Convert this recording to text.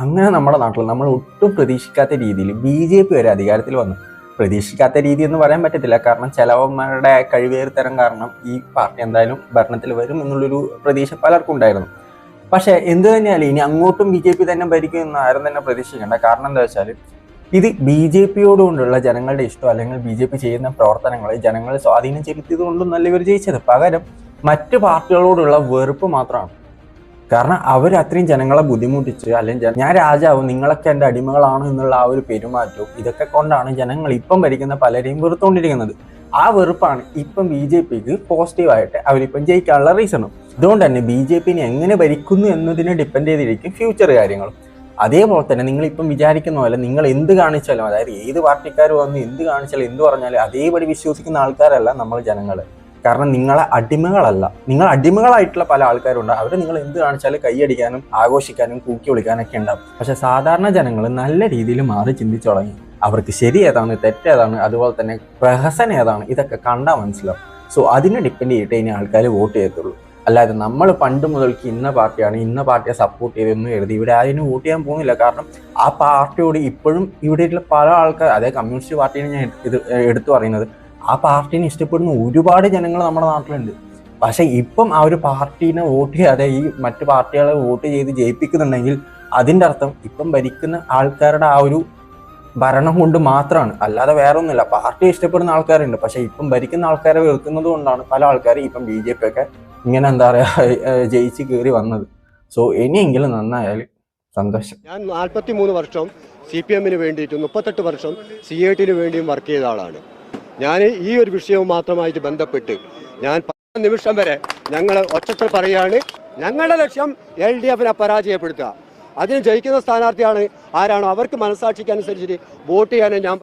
അങ്ങനെ നമ്മുടെ നാട്ടിൽ നമ്മൾ ഒട്ടും പ്രതീക്ഷിക്കാത്ത രീതിയിൽ ബി ജെ പി വരെ അധികാരത്തിൽ വന്നു. പ്രതീക്ഷിക്കാത്ത രീതി എന്ന് പറയാൻ പറ്റത്തില്ല. കാരണം ചിലവന്മാരുടെ കഴിവേറിത്തരം കാരണം ഈ പാർട്ടി എന്തായാലും ഭരണത്തിൽ വരും എന്നുള്ളൊരു പ്രതീക്ഷ പലർക്കും ഉണ്ടായിരുന്നു. പക്ഷേ എന്ത് തന്നെയാലും ഇനി അങ്ങോട്ടും ബി ജെ പി തന്നെ ഭരിക്കും എന്ന് ആരും തന്നെ പ്രതീക്ഷിക്കേണ്ട. കാരണം എന്താ വെച്ചാൽ ഇത് ബി ജെ പിയോടുകൊണ്ടുള്ള ജനങ്ങളുടെ ഇഷ്ടം അല്ലെങ്കിൽ ബി ജെ പി ചെയ്യുന്ന പ്രവർത്തനങ്ങളെ ജനങ്ങളെ സ്വാധീനം ചെലുത്തിയത് കൊണ്ടൊന്നല്ല ഇവർ ജയിച്ചത്. പകരം മറ്റ് പാർട്ടികളോടുള്ള വെറുപ്പ് മാത്രമാണ്. കാരണം അവർ അത്രയും ജനങ്ങളെ ബുദ്ധിമുട്ടിച്ച് അല്ലെങ്കിൽ ഞാൻ രാജാവ് നിങ്ങളൊക്കെ എന്റെ അടിമകളാണ് എന്നുള്ള ആ ഒരു പെരുമാറ്റവും ഇതൊക്കെ കൊണ്ടാണ് ജനങ്ങൾ ഇപ്പം ഭരിക്കുന്ന പലരെയും വെറുത്തുകൊണ്ടിരിക്കുന്നത്. ആ വെറുപ്പാണ് ഇപ്പം ബി ജെ പിക്ക് പോസിറ്റീവായിട്ട് അവരിപ്പം ജയിക്കാനുള്ള റീസണും അതുകൊണ്ട് തന്നെ ബി ജെ പിനെ എങ്ങനെ ഭരിക്കുന്നു എന്നതിനെ ഡിപ്പെൻഡ് ചെയ്തിരിക്കും ഫ്യൂച്ചർ കാര്യങ്ങളും. അതേപോലെ തന്നെ നിങ്ങൾ ഇപ്പം വിചാരിക്കുന്ന പോലെ നിങ്ങൾ എന്ത് കാണിച്ചാലും അതായത് ഏത് പാർട്ടിക്കാർ വന്ന് എന്ത് കാണിച്ചാലും എന്ത് പറഞ്ഞാലും അതേപടി വിശ്വസിക്കുന്ന ആൾക്കാരല്ല നമ്മൾ ജനങ്ങൾ കാരണം നിങ്ങളെ അടിമകളല്ല. നിങ്ങൾ അടിമകളായിട്ടുള്ള പല ആൾക്കാരുണ്ട്. അവരെ നിങ്ങൾ എന്ത് കാണിച്ചാലും കൈയടിക്കാനും ആഘോഷിക്കാനും കൂക്കി വിളിക്കാനൊക്കെ ഉണ്ടാവും. പക്ഷെ സാധാരണ ജനങ്ങൾ നല്ല രീതിയിൽ മാറി ചിന്തിച്ചു തുടങ്ങി. അവർക്ക് ശരി ഏതാണ് തെറ്റേതാണ് അതുപോലെ തന്നെ പ്രഹസനം ഏതാണ് ഇതൊക്കെ കണ്ടാൽ മനസ്സിലാവും. സോ അതിനെ ഡിപ്പെൻഡ് ചെയ്തിട്ട് ഇനി ആൾക്കാർ വോട്ട് ചെയ്യത്തുള്ളൂ. അല്ലാതെ നമ്മൾ പണ്ട് മുതൽക്ക് ഇന്ന പാർട്ടിയാണ് ഇന്ന പാർട്ടിയെ സപ്പോർട്ട് ചെയ്തെന്ന് എഴുതി ഇവിടെ ആരും വോട്ട് ചെയ്യാൻ പോകുന്നില്ല. കാരണം ആ പാർട്ടിയോട് ഇപ്പോഴും ഇവിടെയുള്ള പല ആൾക്കാർ അതേ കമ്മ്യൂണിസ്റ്റ് പാർട്ടിയാണ് ഞാൻ ഇത് എടുത്തു പറയുന്നത്. ആ പാർട്ടീനെ ഇഷ്ടപ്പെടുന്ന ഒരുപാട് ജനങ്ങൾ നമ്മുടെ നാട്ടിലുണ്ട്. പക്ഷേ ഇപ്പം ആ ഒരു പാർട്ടീനെ വോട്ട് ചെയ്യാതെ ഈ മറ്റു പാർട്ടികളെ വോട്ട് ചെയ്ത് ജയിപ്പിക്കുന്നുണ്ടെങ്കിൽ അതിന്റെ അർത്ഥം ഇപ്പം ഭരിക്കുന്ന ആൾക്കാരുടെ ആ ഒരു ഭരണം കൊണ്ട് മാത്രമാണ്. അല്ലാതെ വേറെ ഒന്നുമില്ല പാർട്ടി ഇഷ്ടപ്പെടുന്ന ആൾക്കാരുണ്ട്. പക്ഷേ ഇപ്പം ഭരിക്കുന്ന ആൾക്കാരെ വെറുക്കുന്നത് കൊണ്ടാണ് പല ആൾക്കാരും ഇപ്പം ബി ജെ പി ഒക്കെ ഇങ്ങനെ എന്താ പറയുക ജയിച്ച് കയറി വന്നത്. സോ ഇനിയെങ്കിലും നന്നായാൽ സന്തോഷം. ഞാൻ നാൽപ്പത്തി മൂന്ന് വർഷം സി പി എമ്മിന് വേണ്ടിയിട്ടും മുപ്പത്തെട്ട് വർഷം സി ഐ ടിന് വേണ്ടിയും വർക്ക് ചെയ്ത ആളാണ്. ഞാൻ ഈ ഒരു വിഷയവും മാത്രമായിട്ട് ബന്ധപ്പെട്ട് ഞാൻ പത്ത് നിമിഷം വരെ ഞങ്ങൾ ഒച്ചത്തിൽ പറയുകയാണ് ഞങ്ങളുടെ ലക്ഷ്യം എൽ ഡി എഫിനെ പരാജയപ്പെടുത്തുക. അതിന് ജയിക്കുന്ന സ്ഥാനാർത്ഥിയാണ് ആരാണോ. അവർക്ക് മനസാക്ഷിക്കനുസരിച്ചിട്ട് വോട്ട് ചെയ്യാനും ഞാൻ